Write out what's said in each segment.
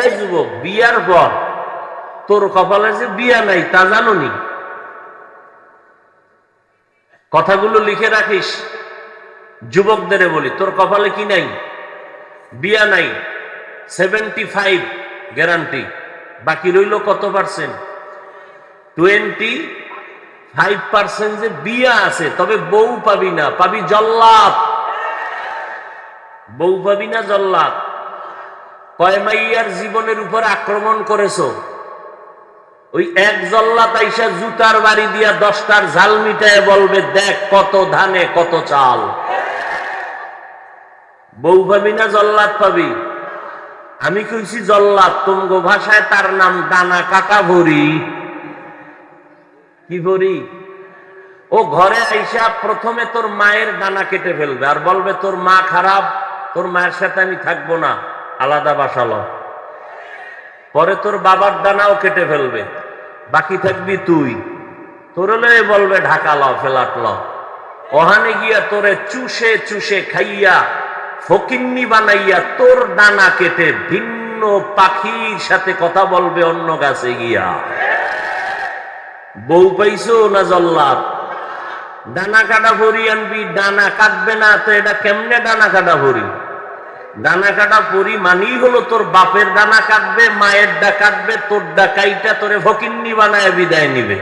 এই যুবক, বিয়ার পর তোর কপালে যে বিয়া নাই তা জানো নি কথাগুলো লিখে রাখিস। যুবকদের বলি, তোর কপালে কি নাই? বিয়া নাই। সেভেন্টি ফাইভ গ্যারান্টি বাকি রইল কত পার্সেন্ট টোয়েন্টি ফাইভ পার্সেন্ট যে বিয়া আছে, তবে বউ পাবি না, পাবি জল্লাদ। বউ পাবি না জল্লাদ। কয় মাইয়ার জীবনের উপর আক্রমণ করেছ? ওই এক জল্লাত আইসা জুতার বাড়ি দিয়া দশটার ঝাল মিটায় বলবে, দেখ কত ধানে, কত চাল। বউ পাবি না জল্লাদ পাবি? আমি কইছি, জল্লাদ, তুমগো ভাষায় তার নাম দানা কাটা ভরি। কি ভরি? ও ঘরে আইসা প্রথমে তোর মায়ের দানা কেটে ফেলবে, আর বলবে, তোর মা খারাপ, তোর মায়ের সাথে আমি থাকব না। আলাদা বাসালো পরে তোর বাবার দানাও কেটে ফেলবে। বাকি থাকবি তুই। তোর বলবে, ঢাকা ল ফেলাট ল। ওহানে গিয়া তোরে চুষে চুষে খাইয়া, ফকিন্নি বানাইয়া তোর দানা কেটে ভিন্ন পাখির সাথে কথা বলবে অন্য গাছে গিয়া। বউ পাইছো না জল্লাদ? ডানা কাটা ভরি আনবি ডানা কাটবে না, তো এটা কেমনে ডানা কাটা ভরি? ডানা কাটা পরি মানি হলো তোর বাপের ডানা কাটবে, মায়ের ডা কাটবে, তোর ডা কাইটা তোরে ফকিন্নি বানায় বিদায় নিবে।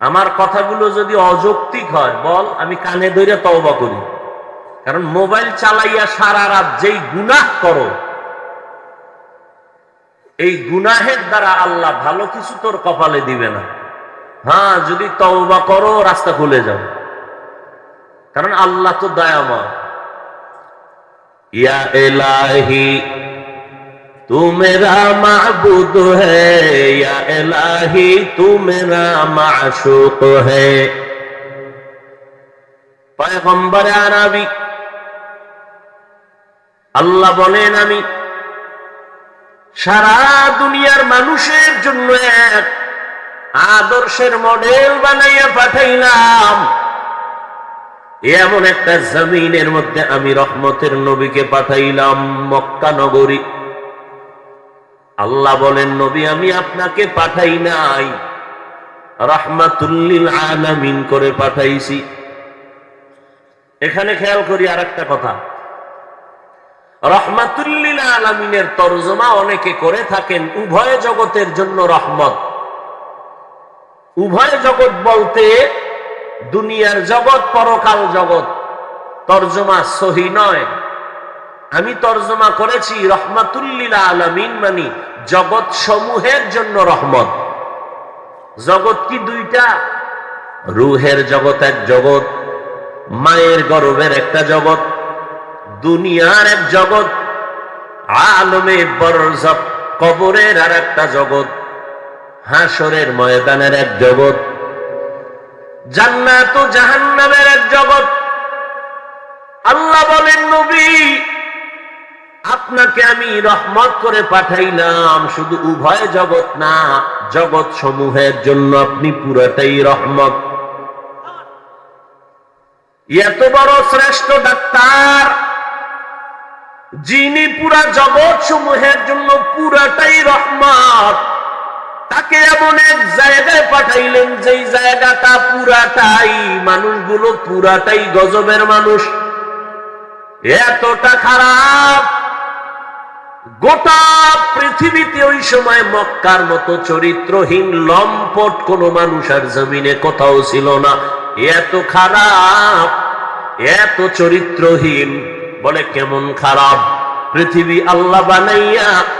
আমার কথাগুলো যদি অযৌক্তিক হয়, বল, আমি কানে ধরে তওবা করি। কারণ মোবাইল চালাইয়া সারা রাত যেই গুনাহ করো, এই গুনাহের দ্বারা আল্লাহ ভালো কিছু তোর কপালে দিবে না। হ্যাঁ যদি তওবা করো, রাস্তা খুলে যাও কারণ আল্লাহ তো দয়াময় ইয়া এলাহি तू मेरा माबूद है या इलाही तू मेरा माशूक है পয়গম্বর আরবি আল্লাহ বলেন আমি সারা দুনিয়ার মানুষের জন্য এক আদর্শের মডেল বানাইয়া পাঠাইলাম এমন একটা জমিনের মধ্যে আমি রহমতের নবীকে পাঠাইলাম, মক্কা নগরী। আল্লাহ বলেন, নবী, আমি আপনাকে পাঠাই নাই। রহমাতুল্লিল আলামিন করে পাঠাইছি। এখানে খেয়াল করি আর একটা কথা রহমাতুল্লিল আলামিনের তরজমা অনেকে করে থাকেন উভয় জগতের জন্য রহমত। উভয় জগৎ বলতে দুনিয়ার জগৎ, পরকাল জগৎ। তর্জমা সহি নয়। আমি তর্জমা করেছি রহমাতুল্লিল আলমিন মানি জগৎ সমূহের জন্য রহমত। জগৎ কি দুইটা? রুহের জগৎ এক জগৎ, মায়ের গর্বের একটা জগৎ, দুনিয়ার এক জগৎ, আলমে বরজব কবরের আর একটা জগৎ হাসরের ময়দানের এক জগৎ। জান্নাত জাহান্নামের এক জগৎ। আল্লাহ বলেন, নবী, আপনাকে আমি রহমত করে পাঠাইলাম। শুধু উভয় জগৎ না জগৎ সমূহের জন্য আপনি পুরাটাই রহমত। এত বড় শ্রেষ্ঠ ডাক্তার, যিনি পুরা জগৎ সমূহের জন্য পুরাটাই রহমত। তাকে এমন এক জায়গায় পাঠাইলেন? যেই জায়গাটা পুরাটাই, মানুষগুলো পুরাটাই গজবের মানুষ। এতটা খারাপ। গোটা পৃথিবীতে ওই সময় মক্কার মতো চরিত্রহীন, লম্পট কোন মানুষ আর জমিনে কোথাও ছিল না। এত খারাপ, এত চরিত্রহীন, বলে কেমন খারাপ। পৃথিবী আল্লাহ বানাইয়া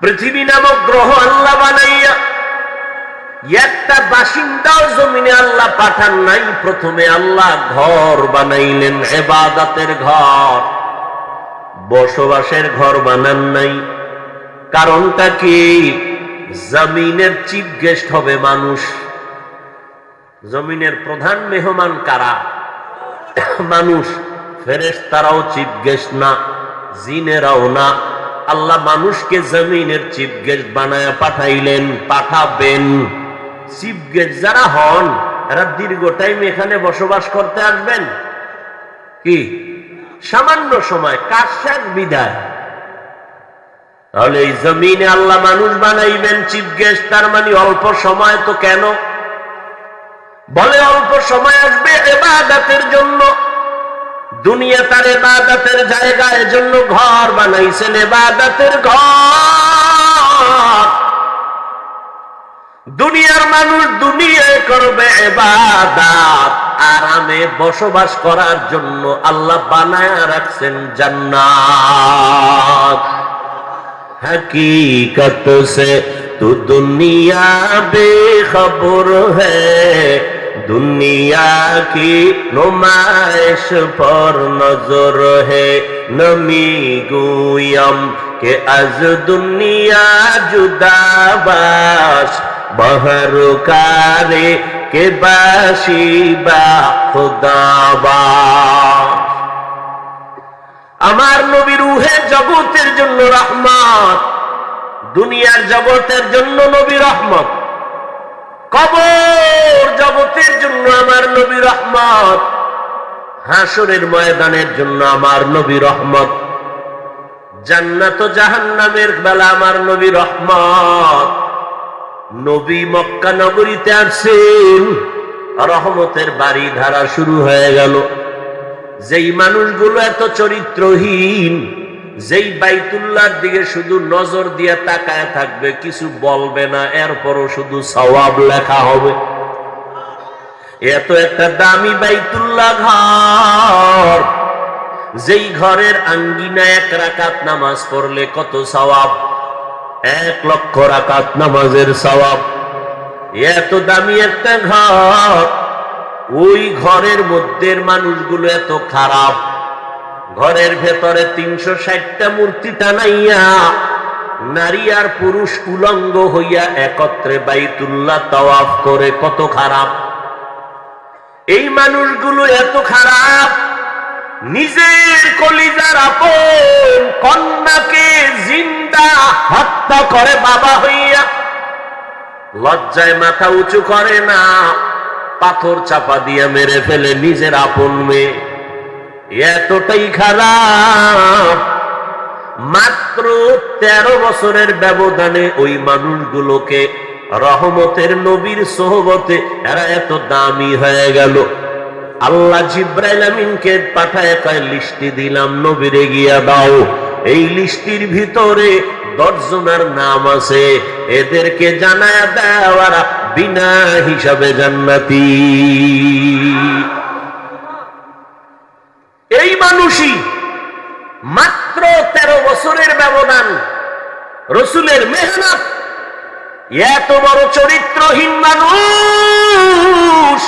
পৃথিবী নামক গ্রহ আল্লাহ বানাইয়া, একটা বাসিন্দাও জমিনে আল্লাহ পাঠান নাই, প্রথমে আল্লাহ ঘর বানাইলেন, এবাদাতের ঘর। বসবাসের ঘর বানান নাই। কারণটা কি? জমিনের চিফ গেস্ট হবে মানুষ। জমিনের প্রধান মেহমান কারা? মানুষ। ফেরেস তারাও চিফ গেস্ট না, জিনেরাও না। আল্লাহ মানুষকে জমিনের চিফ গেস্ট বানায় পাঠাইলেন, পাঠাবেন। চিফ গেস্ট যারা হন, এরা দীর্ঘ টাইম এখানে বসবাস করতে আসবেন। কি? সামান্য সময় কাশাক বিদায়। তাহলে এই জমিনে আল্লাহ মানুষ বানাইবেন চিফ গেস্ট তার মানে অল্প সময় তো কেন? বলে অল্প সময় আসবে এবাদাতের জন্য। দুনিয়া তার এবাদাতের জায়গায় জন্য ঘর বানাইছেন এবাদাতের ঘর। দুনিয়ার মানুষ দুনিয়ায় করবে এবাদাত আরামে বসবাস করার জন্য আল্লাহ বানায় রাখছেন জান্নাত। হাকিকত সে তু দুনিয়া বেখবর হ্যায় دنیا کی نمائش پر نظر ہے نمی گویم کہ از دنیا جدا باش بہر کارے کے باشی با خدا باش আমার নবী রুহে জগতের জন্য রহমত দুনিয়ার জগতের জন্য নবী রহমত কবর জগতের জন্য আমার নবী রহমত। হাসরের ময়দানের জন্য আমার নবী রহমত। জান্নাত জাহান্নামের বেলা আমার নবী রহমত। নবী মক্কা নগরীতে আসছেন রহমতের বাড়ি ধারা শুরু হয়ে গেল। যেই মানুষগুলো এত চরিত্রহীন যেই বাইতুল্লাহর দিকে শুধু নজর দিয়ে তাকায় থাকবে, কিছু বলবে না, এরপরও শুধু সওয়াব লেখা হবে। এত একটা দামি বাইতুল্লাহ ঘর, যেই ঘরের আঙ্গিনা এক রাকাত নামাজ পড়লে কত সওয়াব? এক লক্ষ রাকাত নামাজের সওয়াব। এত দামি একটা ঘর, ওই ঘরের মধ্যে মানুষগুলো এত খারাপ। ঘরের ভেতরে তিনশো ষাটটা মূর্তি টানাইয়া নারী আর পুরুষ উলঙ্গ হইয়া একত্রে বাইতুল্লাহ তাওয়াফ করে, কত খারাপ। এই মানুষগুলো এত খারাপ, নিজের কলিজার আপন, কন্যাকে জিন্দা হত্যা করে বাবা হইয়া। লজ্জায় মাথা উঁচু করে না, পাথর চাপা দিয়ে মেরে ফেলে নিজের আপন মেয়ে। এতটাই খারাপ। মাত্র তেরো বছরের ব্যবধানে ওই মানুষগুলোকে রহমতের নবীর সোহবতে এরা এত দামি হয়ে গেল। আল্লাহ জিব্রাইল আমিনকে পাঠায় কয়, লিস্টি দিলাম নবীরে, গিয়া দাও। এই লিস্টির ভিতরে দশজনের নাম আছে। এদেরকে জানায় দেওয়ারা বিনা হিসাবে জান্নাতি। এই মানুষই মাত্র তেরো বছরের ব্যবধান, রসুলের মেহনত। এত বড় চরিত্রহীন মানুষ,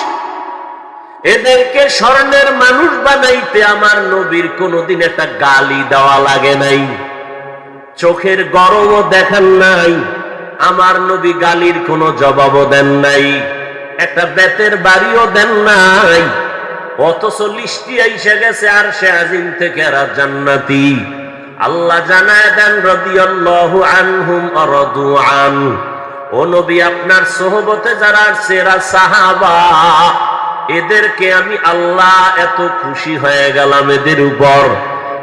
এদেরকে স্বর্ণের মানুষ বানাইতে আমার নবীর কোনোদিন একটা গালি দেওয়া লাগে নাই। চোখের গরমও দেখান নাই, আমার নবী গালির কোনো জবাবও দেন নাই, একটা বেতের বাড়িও দেন নাই। অথচ লিস্টি আইসা গেছে আর সে আজিম থেকে আর জান্নাতি। আল্লাহ জানায় দেন, রদিয়াল্লাহু আনহুম অরদু আন ও নবী, আপনার সোহবতে যারা সেরা সাহাবা। এদেরকে আমি আল্লাহ এত খুশি হয়ে গেলাম এদের উপর।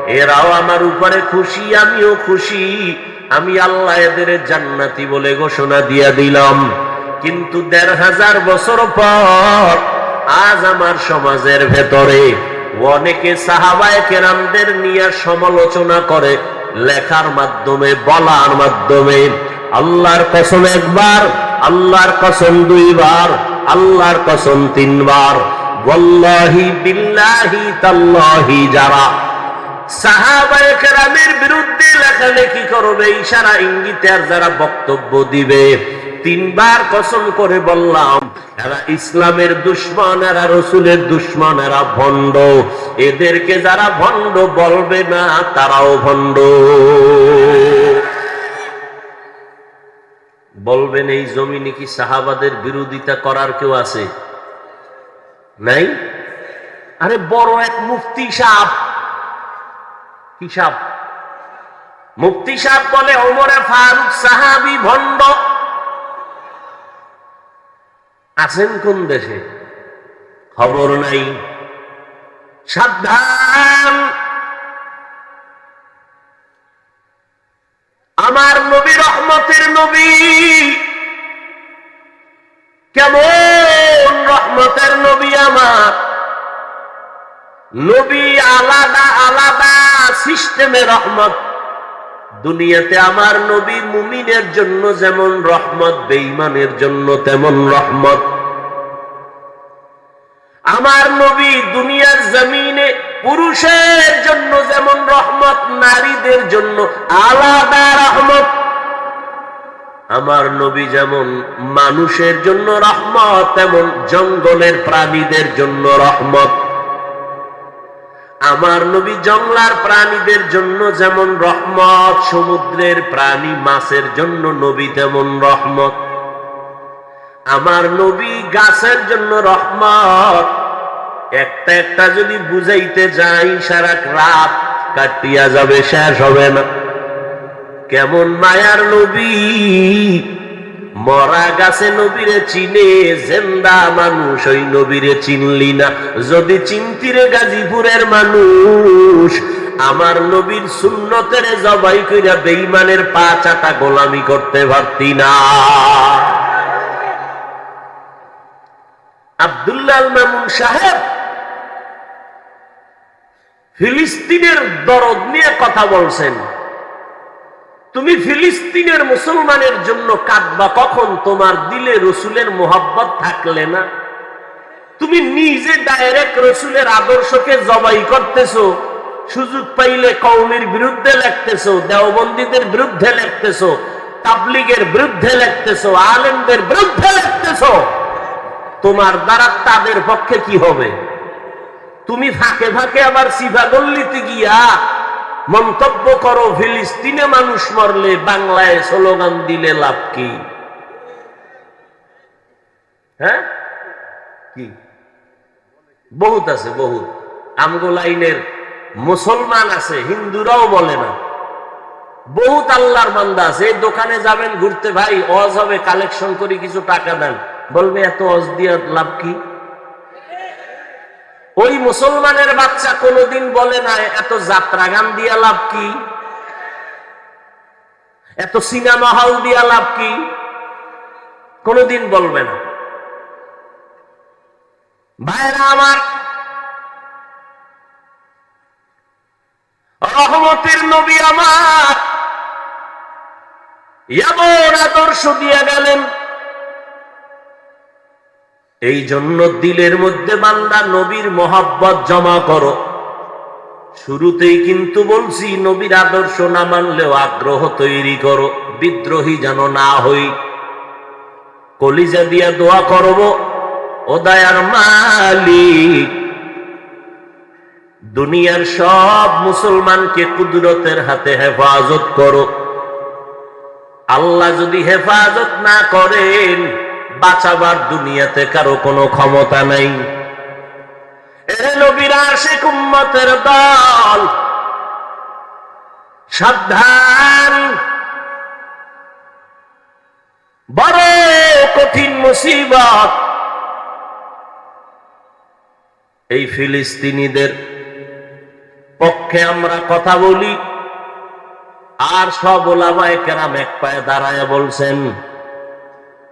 এরাও আমার উপরে খুশি, আমিও খুশি। আমি আল্লাহ এদের জান্নাতি বলে ঘোষণা দিয়া দিলাম। কিন্তু দেড় হাজার বছর পর আজ আমার সমাজের ভেতরে অনেকে সাহাবায় কেরামদের নিয়ে সমালোচনা করে, লেখার মাধ্যমে, বলার মাধ্যমে। আল্লাহর কসম একবার, আল্লাহর কসম দুইবার, আল্লাহর কসম তিনবার। বল্লাহি বিল্লাহি তাল্লাহি যারা সাহাবায়ে কেরামের বিরুদ্ধে লেখালেখি করবে, ইশারা, ইঙ্গিতে আর যারা বক্তব্য দিবে, তিনবার কসম করে বললাম এরা ইসলামের দুশ্মন, এরা রসুলের দুশ্মন, এরা ভণ্ড। এদেরকে যারা ভণ্ড বলবে না, তারাও ভণ্ড। বলবেন, এই জমিনে কি সাহাবাদের বিরোধিতা করার কেউ আছে? নাই? আরে বড় এক মুফতি কি সাপ মুফতি সাহেব বলে, ওমরে ফারুক সাহাবি ভণ্ড। আছেন কোন দেশে? খবর নাই। সাবধান! আমার নবী রহমতের নবী কেমন রহমতের নবী আমার? নবী আলাদা আলাদা সিস্টেমে রহমত দুনিয়াতে আমার নবী মুমিনের জন্য যেমন রহমত, বেঈমানের জন্য তেমন রহমত। আমার নবী দুনিয়ার জমিনে পুরুষের জন্য যেমন রহমত, নারীদের জন্য আলাদা রহমত। আমার নবী যেমন মানুষের জন্য রহমত, তেমন জঙ্গলের প্রাণীদের জন্য রহমত। আমার নবী জংলার প্রাণীদের জন্য যেমন রহমত, সমুদ্রের প্রাণী মাছের জন্য নবী তেমন রহমত। আমার নবী গাছের জন্য রহমত। একটা একটা যদি বুঝাইতে যাই সারা রাত কাটিয়া যাবে, শেষ হবে না। কেমন মায়ার নবী? মরা গাছে নবীরে চিনে, জেন্দা মানুষ, ওই নবীরে চিনলি না। যদি চিন্তিরে গাজীপুরের মানুষ, আমার নবীর সুন্নতের জবাই কইরা বেইমানের পা চাটা গোলামি করতে পারতি না। আব্দুল্লাহ মামুন সাহেব ফিলিস্তিনের দরদ নিয়ে কথা বলছেন। তুমি ফিলিস্তিনের মুসলমানের জন্য কাঁদবা কখন? তোমার দিলে রসুলের মোহাব্বত থাকলে না। তুমি নিজে ডাইরেক্ট রসুলের আদর্শকে জবাই করতেছো, সুযোগ পাইলে কৌমির বিরুদ্ধে লেখতেছো, দেওবন্দীদের বিরুদ্ধে লেখতেছো, তাবলিগের বিরুদ্ধে লেখতেছো, আলেমদের বিরুদ্ধে লেখতেছো। তোমার দ্বারা তাদের পক্ষে কি হবে? তুমি ফাঁকে ফাঁকে আবার সিফা গল্লিতে গিয়া মন্তব্য করো, ফিলিস্তিনে মানুষ মরলে বাংলায় স্লোগান দিলে লাভ কি? হ্যাঁ? কি? বহুত আছে, বহুত। আমগো লাইনের মুসলমান আছে, হিন্দুরাও বলে না। বহুত আল্লাহর বান্দা আছে, এই দোকানে যাবেন, ঘুরতে ভাই, অজ হবে, কালেকশন করে, কিছু টাকা দেন। বলবে, এত অজ দিয়ে লাভ কি? ওই মুসলমানের বাচ্চা কোনোদিন বলে না, এত যাত্রা গান দিয়া লাভ কি? এত সিনেমা হল দিয়া লাভ কি? কোনোদিন বলবে না। ভাইরা আমার, রহমতের নবী আমার, এমন আদর্শ দিয়া গেলেন। এই জন্য দিলের মধ্যে বান্দা নবীর মোহাব্বত জমা করো। শুরুতেই কিন্তু বলছি, নবীর আদর্শ না মানলেও আগ্রহ তৈরি করো, বিদ্রোহী যেন না হই। কলিজা দিয়া দোয়া করব, ও দয়ার মালিক। দুনিয়ার সব মুসলমানকে কুদরতের হাতে হেফাজত করো। আল্লাহ যদি হেফাজত না করেন বাঁচাবার দুনিয়াতে কারও কোনো ক্ষমতা নাই। দল। সাবধান। বড় কঠিন মুসিবত। এই ফিলিস্তিনিদের পক্ষে আমরা কথা বলি। আর সব ওলামায় কেরাম এক পায়ে দাঁড়ায় বলছেন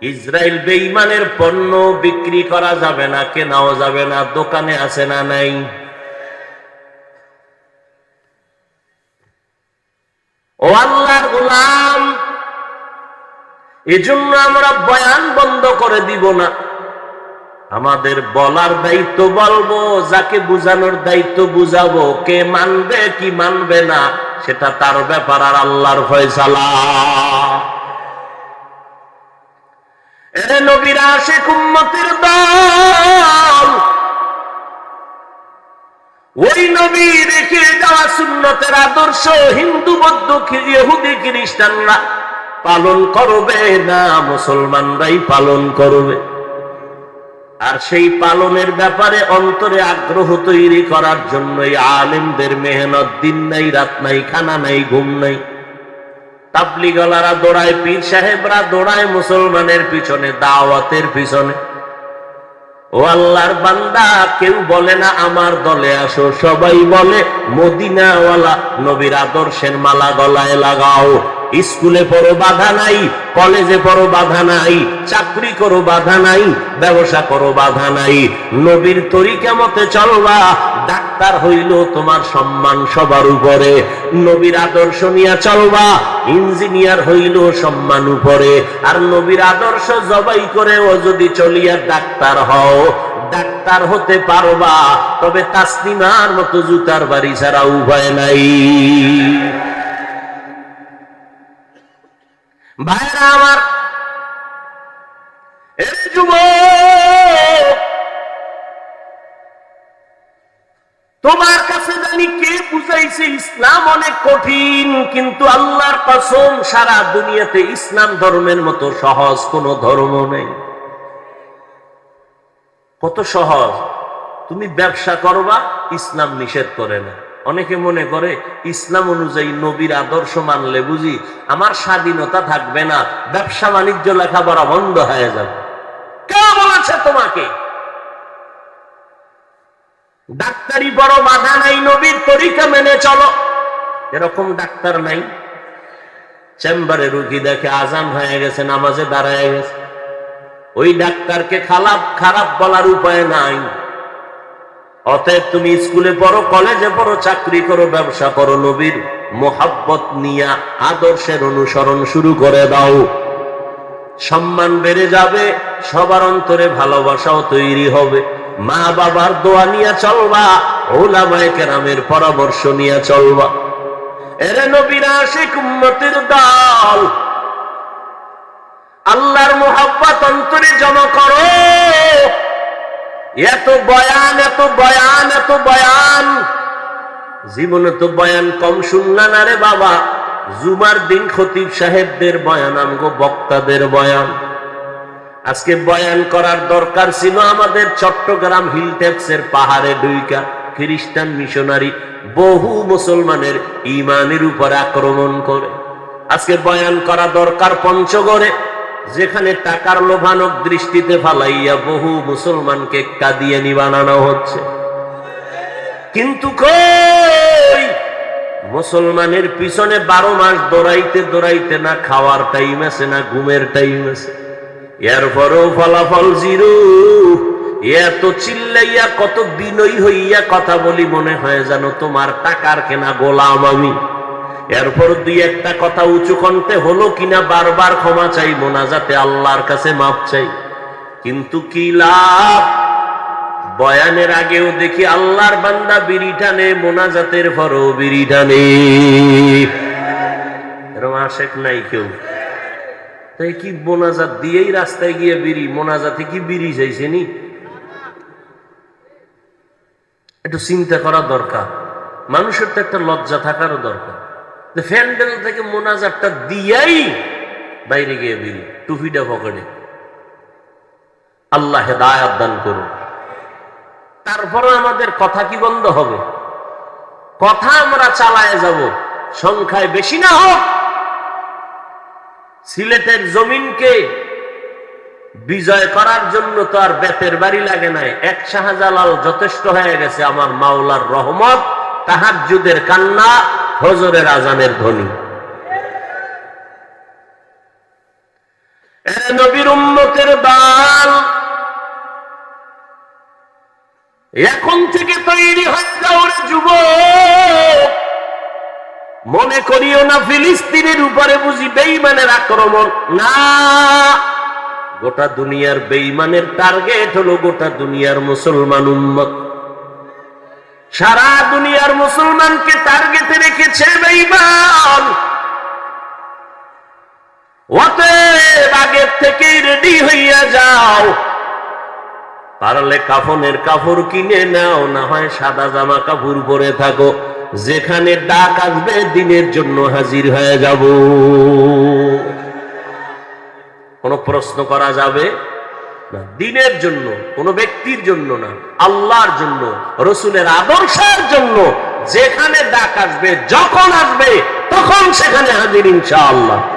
ইসরায়েল বেইমানের পণ্য বিক্রি করা যাবে না, কেনাও যাবে না, দোকানে আছে না নাই। ও আল্লাহর গোলাম, এজন্য আমরা বয়ান বন্ধ করে দিব না। আমাদের বলার দায়িত্ব বলব, যাকে বুঝানোর দায়িত্ব বুঝাবো, কে মানবে, কি মানবে না, সেটা তার ব্যাপার আর আল্লাহর ফয়সালা। ওই নবী রেখে আদর্শ হিন্দু খ্রিস্টানরা পালন করবে না, মুসলমানরাই পালন করবে। আর সেই পালনের ব্যাপারে অন্তরে আগ্রহ তৈরি করার জন্যই আলেমদের মেহনত দিন নাই, রাত নাই, খানা নাই, ঘুম নাই। তাবলিগলারা দৌড়ায়, পীর সাহেবরা দৌড়ায় মুসলমানের পিছনে, দাওয়াতের পিছনে। ও আল্লাহর বান্দা, কেউ বলে না, আমার দলে আসো। সবাই বলে, মদিনাওয়ালা নবীর আদর্শের মালা গলায় লাগাও। স্কুলে পড়ো, বাধা নাই। কলেজে পড়ো, বাধা নাই। চাকরি করো, বাধা নাই। ব্যবসা করো, বাধা নাই। নবীর তরিকা মতে চলবা, ডাক্তার হইল তোমার সম্মান সবার উপরে। নবীর আদর্শ নিয়ে চলবা, ইঞ্জিনিয়ার হইল সম্মান উপরে। আর নবীর আদর্শ জবাই করে ও যদি চলিয়া ডাক্তার হও, ডাক্তার হতে পারবা। তবে তাসলিমার মতো জুতার বাড়ি ছাড়া উভয় নাই। ভাইরা আমার তোমার কাছে জানি কে বুঝাইছে, ইসলাম অনেক কঠিন, কিন্তু আল্লাহর কসম, সারা দুনিয়াতে ইসলাম ধর্মের মতো সহজ কোনো ধর্ম নেই। কত সহজ, তুমি ব্যবসা করবা, ইসলাম নিষেধ করে না। অনেকে মনে করে, ইসলাম অনুযায়ী নবীর আদর্শ মানলে বুঝি আমার স্বাধীনতা থাকবে না, ব্যবসা বাণিজ্য লেখাপড়া বন্ধ হয়ে যাবে। কে বলেছে তোমাকে? ডাক্তারি বড় বাধা নাই, নবীর তরিকা মেনে চলো। এরকম ডাক্তার নাই। চেম্বারে রুগী দেখে আজান হয়ে গেছে, নামাজে দাঁড়ায় গেছে। ওই ডাক্তারকে খারাপ খারাপ বলার উপায় নাই। অতএব তুমি স্কুলে পড়ো, কলেজে পড়ো, চাকরি করো, ব্যবসা করো, নবীর মোহাব্বত নিয়া আদর্শের অনুসরণ শুরু করে দাও। সম্মান বেড়ে যাবে, সবার অন্তরে ভালোবাসাও তৈরি হবে। মা বাবার দোয়া নিয়ে চলবা, ওলামায় কেরামের পরামর্শ নিয়ে চলবা। এরে নবীরা শেখ দল, আল্লাহর মোহাব্বত অন্তরে জমা করো। এত বয়ান এত বয়ান এত বয়ান। জীবনে তো বয়ান কম শুনলা না রে বাবা। জুমার দিন খতিব সাহেবদের বয়ান, আমগো বক্তাদের বয়ান। আজকে বয়ান করার দরকার ছিল আমাদের চট্টগ্রাম হিল পাহাড়ে ডুইকা। খ্রিস্টান মিশনারি বহু মুসলমানের ইমানের উপর আক্রমণ করে। আজকে বয়ান করা দরকার পঞ্চগড়ে। যেখানে টাকার লোভানক দৃষ্টিতে ফালাইয়া বহু মুসলমানকে কাদিয়ানি বানানো হচ্ছে। কিন্তু মুসলমানের পিছনে বারো মাস দৌড়াইতে দৌড়াইতে না খাওয়ার টাইম আছে, না ঘুমের টাইম আছে। এরপরেও ফলাফল জিরো। এত চিল্লাইয়া কত বিনয়ী হইয়া কথা বলি মনে হয় যেন তোমার টাকার কেনা গোলাম আমি। এরপর দুই একটা কথা উঁচু কণ্ঠে হলো কিনা বারবার ক্ষমা চাই মোনাজাতে আল্লাহর কাছে মাপ চাই। কিন্তু কি লাভ? বয়ানের আগেও দেখি আল্লাহর বান্দা বিড়ি টানে, মোনাজাতের পরও বিড়ি টানে। এরকম আশেক নাই কেউ। তাই কি মোনাজাত দিয়েই রাস্তায় গিয়ে বিড়ি, মোনাজাতে কি বিড়ি চাইছে নি? একটু চিন্তা করা দরকার। মানুষের তো একটা লজ্জা থাকারও দরকার। ফ্যান্ডেল থেকে মোনাজাতটা দিয়াই বাইরে গিয়ে বিড়ি টুপিটা পকেটে। আল্লাহ হেদায়াত দান করুন। তারপরে আমাদের কথা কি বন্ধ হবে? কথা আমরা চালায় যাব। সংখ্যায় বেশি না হোক। সিলেটের জমিনকে বিজয় করার জন্য তো আর বেতের বাড়ি লাগে নাই। এক শাহজালাল যথেষ্ট হয়ে গেছে আমার মাওলার রহমত। তাহার যুদের কান্না হজরের আজানের ধ্বনি। নবীর এখন থেকে তৈরি হয়ে যুব মনে করিও না ফিলিস্তিনের উপরে বুঝি বেইমানের আক্রমণ। না, গোটা দুনিয়ার বেইমানের টার্গেট হলো গোটা দুনিয়ার মুসলমান উম্মত। সারা দুনিয়ার মুসলমানকে টার্গেটে রেখেছে আগের থেকেই রেডি হইয়া যাও। পারলে কাফনের কাপড় কিনে নাও, না হয় সাদা জামা কাপড় পরে থাকো। যেখানে ডাক আসবে, দিনের জন্য হাজির হয়ে যাব। কোনো প্রশ্ন করা যাবে? না, দিনের জন্য, কোনো ব্যক্তির জন্য না, আল্লাহর জন্য, রসুলের আদর্শের জন্য, যেখানে ডাক আসবে, যখন আসবে, তখন সেখানে হাজির ইনশাআল্লাহ।